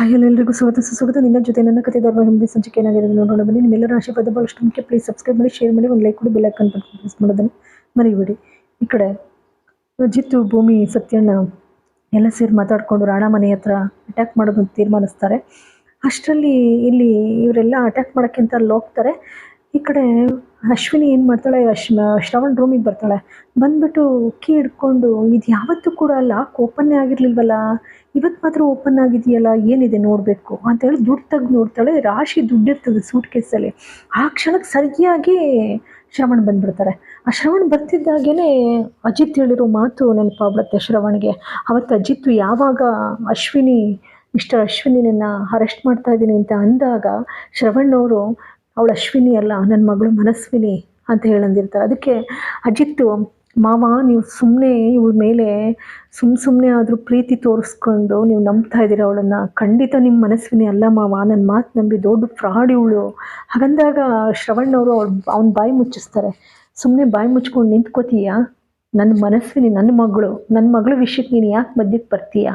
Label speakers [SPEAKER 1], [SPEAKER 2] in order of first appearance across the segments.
[SPEAKER 1] Hi ಎಲ್ಲರಿಗೂ ಸ್ವಾಗತ. ಸುಸ್ವಾಗತ ನಿನ್ನ ಜೊತೆ ನನ್ನ ಕತೆ ಧರ್ಮ ಹಿಂದಿ ಸಂಚಿಕೆ ಏನಾಗಿದೆ ನೋಡೋಣ. ಬನ್ನಿ. ನಿಮ್ಮೆಲ್ಲರ ಆಶೀರ್ವಾದ ಭಾಳಷ್ಟು ಮುಖ್ಯ. ಪ್ಲೀಸ್ ಸಬ್ಸ್ಕ್ರೈಬ್ ಮಾಡಿ ಶೇರ್ ಮಾಡಿ, ಒಂದು ಲೈಕ್ ಕೊಡಿ ಬೆಲ್ ಐಕನ್ ಪ್ರೆಸ್ ಮಾಡೋದನ್ನು ಮರಿಬೇಡಿ. ಈ ಕಡೆ ಜಿತ್ತು ಭೂಮಿ, ಸತ್ಯಣ್ಣ ಎಲ್ಲ ಸೇರಿ ಮಾತಾಡಿಕೊಂಡು ರಾಣ ಮನೆ ಹತ್ರ ಅಟ್ಯಾಕ್ ಮಾಡೋದು ತೀರ್ಮಾನಿಸ್ತಾರೆ. ಅಷ್ಟರಲ್ಲಿ ಇಲ್ಲಿ ಇವರೆಲ್ಲ ಅಟ್ಯಾಕ್ ಮಾಡೋಕ್ಕೆ ಅಂತ ಅಲ್ಲಿ ಹೋಗ್ತಾರೆ. ಈ ಕಡೆ ಅಶ್ವಿನಿ ಏನು ಮಾಡ್ತಾಳೆ? ಅಶ್, ಶ್ರವಣ್ ರೂಮಿಗೆ ಬರ್ತಾಳೆ. ಬಂದ್ಬಿಟ್ಟು ಉಕ್ಕಿ ಹಿಡ್ಕೊಂಡು, ಇದು ಯಾವತ್ತೂ ಕೂಡ ಲಾಕ್ ಓಪನ್ನೇ ಆಗಿರಲಿಲ್ವಲ್ಲ? ಇವತ್ತು ಮಾತ್ರ ಓಪನ್ ಆಗಿದೆಯಲ್ಲ, ಏನಿದೆ ನೋಡಬೇಕು? ಅಂತೇಳಿ ದುಡ್ಡು ತೆಗ್ದು ನೋಡ್ತಾಳೆ. ರಾಶಿ ದುಡ್ಡಿರ್ತದೆ ಸೂಟ್ ಕೇಸಲ್ಲಿ ಆ ಕ್ಷಣಕ್ಕೆ ಸರಿಯಾಗಿ ಶ್ರವಣ್ ಬಂದ್ಬಿಡ್ತಾರೆ. ಆ ಶ್ರವಣ್ ಬರ್ತಿದ್ದಾಗೇನೆ ಅಜಿತ್ ಹೇಳಿರೋ ಮಾತು ನೆನಪಾಗ್ಬಿಡುತ್ತೆ ಶ್ರವಣ್ಗೆ. ಅವತ್ತು ಅಜಿತ್ ಯಾವಾಗ ಅಶ್ವಿನಿ, ಮಿಸ್ಟರ್ ಅಶ್ವಿನಿನನ್ನು ಅರೆಸ್ಟ್ ಮಾಡ್ತಾ ಇದ್ದೀನಿ ಅಂತ ಅಂದಾಗ ಶ್ರವಣ್ ಅವರು ಅವಳು ಅಶ್ವಿನಿ ಅಲ್ಲ ನನ್ನ ಮಗಳು ಮನಸ್ವಿನಿ ಅಂತ ಹೇಳಂದಿರ್ತಾರೆ. ಅದಕ್ಕೆ ಅಜಿತ್ ಮಾವ, ನೀವು ಸುಮ್ಮನೆ ಇವಳ ಮೇಲೆ ಸುಮ್ಮ ಸುಮ್ಮನೆ ಆದರೂ ಪ್ರೀತಿ ತೋರಿಸ್ಕೊಂಡು ನೀವು ನಂಬ್ತಾ ಇದ್ದೀರ ಅವಳನ್ನು? ಖಂಡಿತ ನಿಮ್ಮ ಮನಸ್ವಿನಿ ಅಲ್ಲ ಮಾವ ನನ್ನ ಮಾತು ನಂಬಿ ದೊಡ್ಡ ಫ್ರಾಡ್ ಇವಳು. ಹಾಗಂದಾಗ ಶ್ರವಣ್ಣವರು ಅವ್ಳು ಅವ್ನ ಬಾಯಿ ಮುಚ್ಚಿಸ್ತಾರೆ. ಸುಮ್ಮನೆ ಬಾಯಿ ಮುಚ್ಕೊಂಡು ನಿಂತ್ಕೋತೀಯಾ? ನನ್ನ ಮನಸ್ವಿನಿ ನನ್ನ ಮಗಳು ನನ್ನ ಮಗಳ ವಿಷಯಕ್ಕೆ ನೀನು ಯಾಕೆ ಮಧ್ಯಕ್ಕೆ ಬರ್ತೀಯಾ?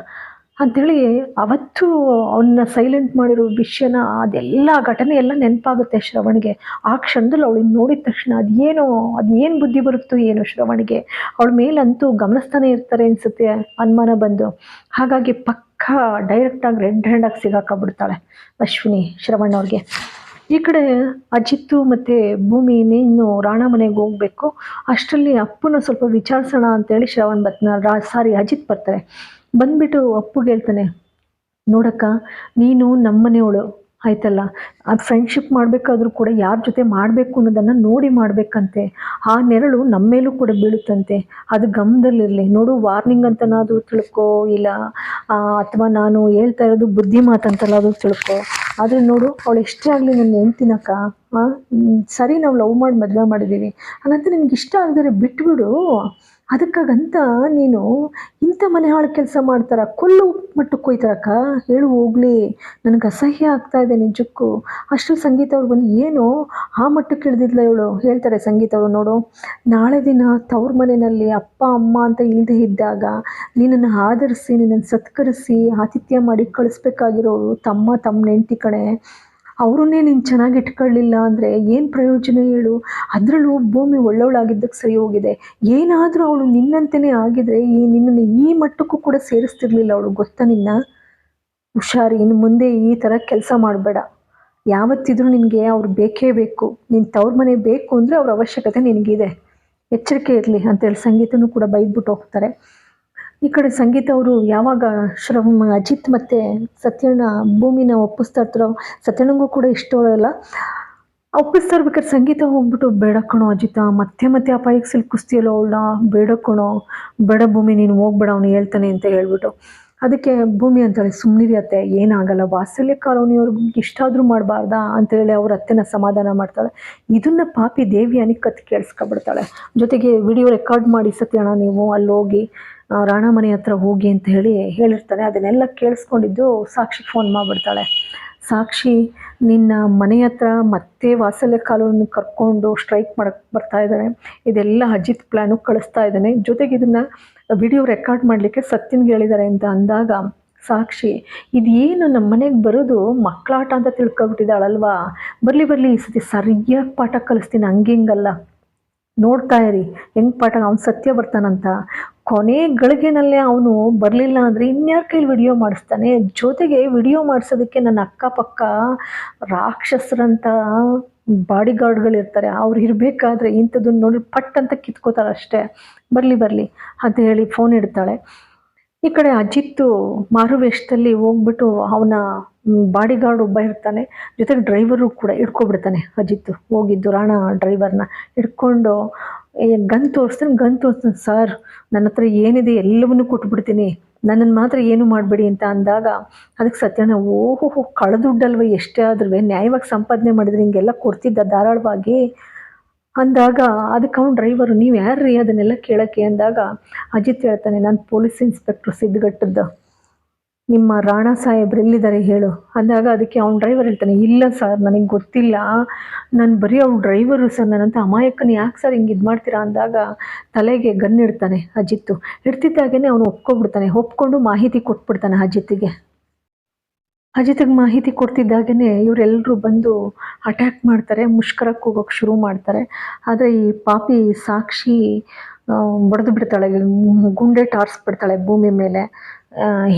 [SPEAKER 1] ಅಂಥೇಳಿ ಅವತ್ತು ಅವನ್ನ ಸೈಲೆಂಟ್ ಮಾಡಿರೋ ವಿಷಯನ, ಅದೆಲ್ಲ ಘಟನೆ ಎಲ್ಲ ನೆನಪಾಗುತ್ತೆ ಶ್ರವಣಿಗೆ. ಆ ಕ್ಷಣದಲ್ಲಿ ಅವಳಿಗೆ ನೋಡಿದ ತಕ್ಷಣ ಅದೇನೋ ಅದೇನು ಬುದ್ಧಿ ಬರುತ್ತೋ ಏನು ಶ್ರವಣಿಗೆ. ಅವಳ ಮೇಲಂತೂ ಗಮನಿಸ್ತಾನೆ ಇರ್ತಾರೆ ಅನಿಸುತ್ತೆ ಅನುಮಾನ ಬಂದು. ಹಾಗಾಗಿ ಪಕ್ಕ ಡೈರೆಕ್ಟಾಗಿ ರೆಡ್ ಹ್ಯಾಂಡಾಗಿ ಸಿಗಾಕಬಿಡ್ತಾಳೆ ಅಶ್ವಿನಿ, ಶ್ರವಣ್ ಅವ್ರಿಗೆ. ಈ ಕಡೆ ಅಜಿತ್ತು ಮತ್ತು ಭೂಮಿ ನೀನು ರಾಣ ಮನೆಗೆ ಹೋಗಬೇಕು? ಅಷ್ಟರಲ್ಲಿ ಅಪ್ಪನ ಸ್ವಲ್ಪ ವಿಚಾರಿಸೋಣ ಅಂತೇಳಿ ಶ್ರವಣ್ ಬರ್ತಾನೆ ರಾ, ಸಾರಿ ಅಜಿತ್ ಬರ್ತಾರೆ. ಬಂದ್ಬಿಟ್ಟು ಅಪ್ಪಗೆ ಹೇಳ್ತಾನೆ, ನೋಡಕ್ಕ, ನೀನು ನಮ್ಮನೆಯವಳು ಆಯ್ತಲ್ಲ? ಅದು ಫ್ರೆಂಡ್ಶಿಪ್ ಮಾಡಬೇಕಾದ್ರೂ ಕೂಡ ಯಾರ ಜೊತೆ ಮಾಡಬೇಕು ಅನ್ನೋದನ್ನು ನೋಡಿ ಮಾಡಬೇಕಂತೆ. ಆ ನೆರಳು ನಮ್ಮ ಮೇಲೂ ಕೂಡ ಬೀಳುತ್ತಂತೆ. ಅದು ಗಮನದಲ್ಲಿರಲಿ. ನೋಡು ವಾರ್ನಿಂಗ್ ಅಂತನಾದರೂ ತಿಳ್ಕೊ, ಇಲ್ಲ ಅಥವಾ ನಾನು ಹೇಳ್ತಾ ಇರೋದು ಬುದ್ಧಿ ಮಾತಂತಲ್ಲಾದರೂ ತಿಳ್ಕೊ. ಆದರೆ ನೋಡು, ಅವಳು ಎಷ್ಟೇ ಆಗಲಿ ನನ್ನ ಹೆಂಡ್ತಿನಕ್ಕ ಸರಿ ನಾವು ಲವ್ ಮಾಡಿ, ಮದುವೆ ಮಾಡಿದ್ದೀವಿ ಹಾಗಂತ ನಿಮ್ಗೆ ಇಷ್ಟ ಆಗದಿದ್ರೆ ಬಿಟ್ಬಿಡು. ಅದಕ್ಕಾಗಂತ ನೀನು ಇಂಥ ಮನೆ ಹಾಳು ಕೆಲಸ ಮಾಡ್ತಾರ, ಕೊಲ್ಲು ಮಟ್ಟಕ್ಕೆ ಹೋಯ್ತಾರಕ್ಕ ಹೇಳು ಹೋಗ್ಲಿ. ನನಗೆ ಅಸಹ್ಯ ಆಗ್ತಾ ಇದೆ ನಿಜಕ್ಕೂ. ಅಷ್ಟು ಸಂಗೀತ ಅವ್ರು ಬಂದು, ಏನು? ಆ ಮಟ್ಟಕ್ಕೆ ಇಳಿದಿದ್ಲ ಇವಳು? ಹೇಳ್ತಾರೆ ಸಂಗೀತ ಅವರು, ನೋಡು, ನಾಳೆ ದಿನ ತವ್ರ ಮನೆಯಲ್ಲಿ ಅಪ್ಪ, ಅಮ್ಮ ಅಂತ ಇಲ್ಲದೆ ಇದ್ದಾಗ ನಿನ್ನನ್ನು ಆಧರಿಸಿ, ನಿನ್ನನ್ನು ಸತ್ಕರಿಸಿ, ಆತಿಥ್ಯ ಮಾಡಿ ಕಳಿಸ್ಬೇಕಾಗಿರೋರು ತಮ್ಮ ತಮ್ಮ ನೆಂಟಿ ಕಣೆ. ಅವರನ್ನೇ ನೀನು ಚೆನ್ನಾಗಿ ಇಟ್ಕೊಳ್ಳಿಲ್ಲ ಅಂದರೆ ಏನು ಪ್ರಯೋಜನ ಹೇಳು? ಅದರಲ್ಲೂ ಭೂಮಿ ಒಳ್ಳೊಳ್ಳಾಗಿದ್ದಕ್ಕೆ ಸರಿ ಹೋಗಿದೆ. ಏನಾದರೂ ಅವಳು ನಿನ್ನಂತೆಯೇ ಆಗಿದ್ರೆ ಈ ನಿನ್ನನ್ನು ಈ ಮಟ್ಟಕ್ಕೂ ಕೂಡ ಸೇರಿಸ್ತಿರ್ಲಿಲ್ಲ ಅವಳು, ಗೊತ್ತಾ ನಿನ್ನ? ಹುಷಾರಿ, ಇನ್ನು ಮುಂದೆ ಈ ಥರ ಕೆಲಸ ಮಾಡಬೇಡ. ಯಾವತ್ತಿದ್ರೂ ನಿನಗೆ ಅವ್ರು ಬೇಕೇ ಬೇಕು. ನಿನ್ನ ತವ್ರ ಮನೆ ಬೇಕು ಅಂದರೆ ಅವ್ರ ಅವಶ್ಯಕತೆ ನಿನಗಿದೆ. ಎಚ್ಚರಿಕೆ ಇರಲಿ ಅಂತೇಳಿ ಸಂಗೀತನೂ ಕೂಡ ಬೈದ್ಬಿಟ್ಟು ಹೋಗ್ತಾರೆ. ಈ ಕಡೆ ಸಂಗೀತ ಅವರು ಯಾವಾಗ ಶ್ರಮ ಅಜಿತ್ ಮತ್ತು ಸತ್ಯಣ್ಣ ಭೂಮಿನ ಒಪ್ಪಿಸ್ತಾ ಇರ್ತಾರೋ, ಸತ್ಯಣ್ಣಂಗೂ ಕೂಡ ಇಷ್ಟ ಇಲ್ಲ ಒಪ್ಪಿಸ್ತಾ ಇರ್ಬೇಕಾದ್ರೆ ಸಂಗೀತ ಹೋಗ್ಬಿಟ್ಟು, ಬೇಡ ಕಣೋ ಅಜಿತ, ಮತ್ತೆ ಮತ್ತೆ ಅಪಾಯಕ್ಕೆ ಸಿಲ್ಕಿಸ್ತೀಯಲ್ಲ ಅವಳನ್ನ ಬೇಡ ಕಣೋ, ಬೇಡ ಭೂಮಿ, ನೀನು ಹೋಗ್ಬೇಡ, ಅವನು ಹೇಳ್ತಾನೆ ಅಂತ ಹೇಳ್ಬಿಟ್ಟು. ಅದಕ್ಕೆ ಭೂಮಿ ಅಂತಾಳೆ ಸುಮ್ಮನಿರಿ ಅತ್ತೆ, ಏನಾಗಲ್ಲ, ವಾತ್ಸಲ್ಯ ಕಾಲೋನಿಯವ್ರಿಗೆ ಇಷ್ಟಾದರೂ ಮಾಡಬಾರ್ದಾ? ಅಂತೇಳಿ ಅವ್ರ ಅತ್ತೆನ ಸಮಾಧಾನ ಮಾಡ್ತಾಳೆ. ಇದನ್ನ ಪಾಪಿ ದೇವಿ ಅನಿ ಕತ್ ಕೇಳಿಸ್ಕೊಬಿಡ್ತಾಳೆ. ಜೊತೆಗೆ ವಿಡಿಯೋ ರೆಕಾರ್ಡ್ ಮಾಡಿ, ಸತ್ಯಣ್ಣ, ನೀವು ಅಲ್ಲಿ ಹೋಗಿ ರಾಣ ಮನೆ ಹತ್ರ ಹೋಗಿ ಅಂತ ಹೇಳಿ ಹೇಳಿರ್ತಾರೆ ಅದನ್ನೆಲ್ಲ ಕೇಳಿಸ್ಕೊಂಡಿದ್ದು ಸಾಕ್ಷಿ ಫೋನ್ ಮಾಡಿಬಿಡ್ತಾಳೆ. ಸಾಕ್ಷಿ, ನಿನ್ನ ಮನೆ ಹತ್ರ ಮತ್ತೆ ವಾಸಲ್ಯ ಕಾಲವನ್ನು ಕರ್ಕೊಂಡು ಸ್ಟ್ರೈಕ್ ಮಾಡಕ್ಕೆ ಬರ್ತಾ ಇದ್ದಾನೆ. ಇದೆಲ್ಲ ಅಜಿತ್ ಪ್ಲ್ಯಾನು ಕಳಿಸ್ತಾ ಇದ್ದಾನೆ. ಜೊತೆಗೆ ಇದನ್ನು ವಿಡಿಯೋ ರೆಕಾರ್ಡ್ ಮಾಡಲಿಕ್ಕೆ ಸತ್ಯನ್ಗೆ ಹೇಳಿದ್ದಾರೆ ಅಂತ ಅಂದಾಗ, ಸಾಕ್ಷಿ, ಇದೇನು ನಮ್ಮ ಮನೆಗೆ ಬರೋದು ಮಕ್ಕಳಾಟ ಅಂತ ತಿಳ್ಕೊಬಿಟ್ಟಿದ್ದಾಳಲ್ವಾ? ಬರಲಿ ಬರಲಿ, ಈ ಸತಿ ಸರಿಯಾಗಿ ಪಾಠ ಕಲಿಸ್ತೀನಿ. ಹಂಗೆ ಹಿಂಗಲ್ಲ. ನೋಡ್ತಾ ಇರಿ, ಹೆಂಗೆ ಪಾಠ? ಅವ್ನು ಸತ್ಯ ಬರ್ತಾನಂತ. ಕೊನೆ ಗಳಿಗೆನಲ್ಲೇ ಅವನು ಬರಲಿಲ್ಲ ಅಂದರೆ ಇನ್ಯಾರ ಕೈಲಿ ವಿಡಿಯೋ ಮಾಡಿಸ್ತಾನೆ? ಜೊತೆಗೆ ವಿಡಿಯೋ ಮಾಡಿಸೋದಕ್ಕೆ ನನ್ನ ಅಕ್ಕಪಕ್ಕ ರಾಕ್ಷಸರಂತ ಬಾಡಿ ಗಾರ್ಡ್ಗಳಿರ್ತಾರೆ ಅವ್ರು ಇರಬೇಕಾದ್ರೆ ಇಂಥದ್ದನ್ನು ನೋಡಿ ಪಟ್ ಅಂತ ಕಿತ್ಕೋತಾರೆ ಅಷ್ಟೇ. ಬರಲಿ ಬರಲಿ ಅಂತ ಹೇಳಿ ಫೋನ್ ಇಡ್ತಾಳೆ. ಈ ಕಡೆ ಅಜಿತ್ತು ಮಾರುವೇಷದಲ್ಲಿ ಹೋಗ್ಬಿಟ್ಟು ಅವನ ಬಾಡಿ ಗಾರ್ಡ್ ಒಬ್ಬ ಇರ್ತಾನೆ. ಜೊತೆಗೆ ಡ್ರೈವರು ಕೂಡ ಇಟ್ಕೊಬಿಡ್ತಾನೆ ಅಜಿತ್ತು ಹೋಗಿದ್ದು ರಾಣ ಡ್ರೈವರ್ನ ಹಿಡ್ಕೊಂಡು ಗನ್ ತೋರಿಸ್ತಾನೆ ಗನ್ ತೋರಿಸ್ತಾನೆ, ಸರ್. ನನ್ನ ಹತ್ರ ಏನಿದೆ ಎಲ್ಲವನ್ನೂ ಕೊಟ್ಬಿಡ್ತೀನಿ. ನನ್ನನ್ನು ಮಾತ್ರ ಏನು ಮಾಡಬೇಡಿ ಅಂತ ಅಂದಾಗ, ಅದಕ್ಕೆ ಸತ್ಯನ ಓಹೋ ಕಳೆದುಡ್ಡಲ್ವ, ಎಷ್ಟೇ ಆದ್ರೂ ನ್ಯಾಯವಾಗಿ ಸಂಪಾದನೆ ಮಾಡಿದ್ರೆ ಹಿಂಗೆಲ್ಲ ಕೊಡ್ತಿದ್ದ ಧಾರಾಳವಾಗಿ. ಅಂದಾಗ, ಅದಕ್ಕೆ ಅವ್ನು ಡ್ರೈವರು ನೀವು ಯಾರ್ರೀ ಅದನ್ನೆಲ್ಲ ಕೇಳೋಕ್ಕೆ ಅಂದಾಗ, ಅಜಿತ್ ಹೇಳ್ತಾನೆ, ನಾನು ಪೊಲೀಸ್ ಇನ್ಸ್ಪೆಕ್ಟ್ರ್ ಸಿದ್ಧಗಟ್ಟದ್ದು. ನಿಮ್ಮ ರಾಣಾ ಸಾಹೇಬ್ರು ಎಲ್ಲಿದ್ದಾರೆ ಹೇಳು. ಅಂದಾಗ ಅದಕ್ಕೆ ಅವ್ನು ಡ್ರೈವರ್ ಹೇಳ್ತಾನೆ, ಇಲ್ಲ ಸರ್ ನನಗೆ ಗೊತ್ತಿಲ್ಲ. ನಾನು ಬರೀ ಅವ್ನು ಡ್ರೈವರು ಸರ್ ನನ್ನಂತ ಅಮಾಯಕನ ಯಾಕೆ ಸರ್ ಹಿಂಗೆ ಇದು ಮಾಡ್ತೀರಾ ಅಂದಾಗ ತಲೆಗೆ ಗನ್ ಇಡ್ತಾನೆ ಅಜಿತ್ತು. ಇಡ್ತಿದ್ದಾಗೇ ಅವನು ಒಪ್ಕೊಬಿಡ್ತಾನೆ, ಒಪ್ಕೊಂಡು ಮಾಹಿತಿ ಕೊಟ್ಬಿಡ್ತಾನೆ ಅಜಿತ್ತಿಗೆ. ಅಜಿತ್ಗೆ ಮಾಹಿತಿ ಕೊಡ್ತಿದ್ದಾಗೇ ಇವರೆಲ್ಲರೂ ಬಂದು ಅಟ್ಯಾಕ್ ಮಾಡ್ತಾರೆ ಮುಷ್ಕರಕ್ಕೆ ಹೋಗೋಕೆ ಶುರು ಮಾಡ್ತಾರೆ. ಆದರೆ ಈ ಪಾಪಿ ಸಾಕ್ಷಿ ಬಡ್ದು ಬಿಡ್ತಾಳೆ, ಗುಂಡೆ ಟಾರ್ಸ್ಬಿಡ್ತಾಳೆ ಭೂಮಿ ಮೇಲೆ.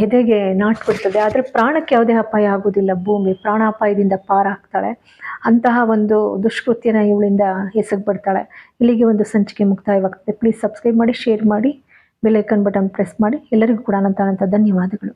[SPEAKER 1] ಎದೆಗೆ ನಾಟ್ ಬಿಡ್ತದೆ ಆದರೆ ಪ್ರಾಣಕ್ಕೆ ಯಾವುದೇ ಅಪಾಯ ಆಗೋದಿಲ್ಲ ಭೂಮಿ. ಪ್ರಾಣಾಪಾಯದಿಂದ ಪಾರಾಗ್ತಾಳೆ. ಅಂತಹ ಒಂದು ದುಷ್ಕೃತ್ಯನ ಇವಳಿಂದ ಎಸಗ್ಬಿಡ್ತಾಳೆ. ಇಲ್ಲಿಗೆ ಒಂದು ಸಂಚಿಕೆ ಮುಕ್ತಾಯವಾಗ್ತದೆ ಪ್ಲೀಸ್ ಸಬ್ಸ್ಕ್ರೈಬ್ ಮಾಡಿ ಶೇರ್ ಮಾಡಿ ಬೆಲ್ ಐಕನ್ ಬಟನ್ ಪ್ರೆಸ್ ಮಾಡಿ. ಎಲ್ಲರಿಗೂ ಕೂಡ ಧನ್ಯವಾದಗಳು.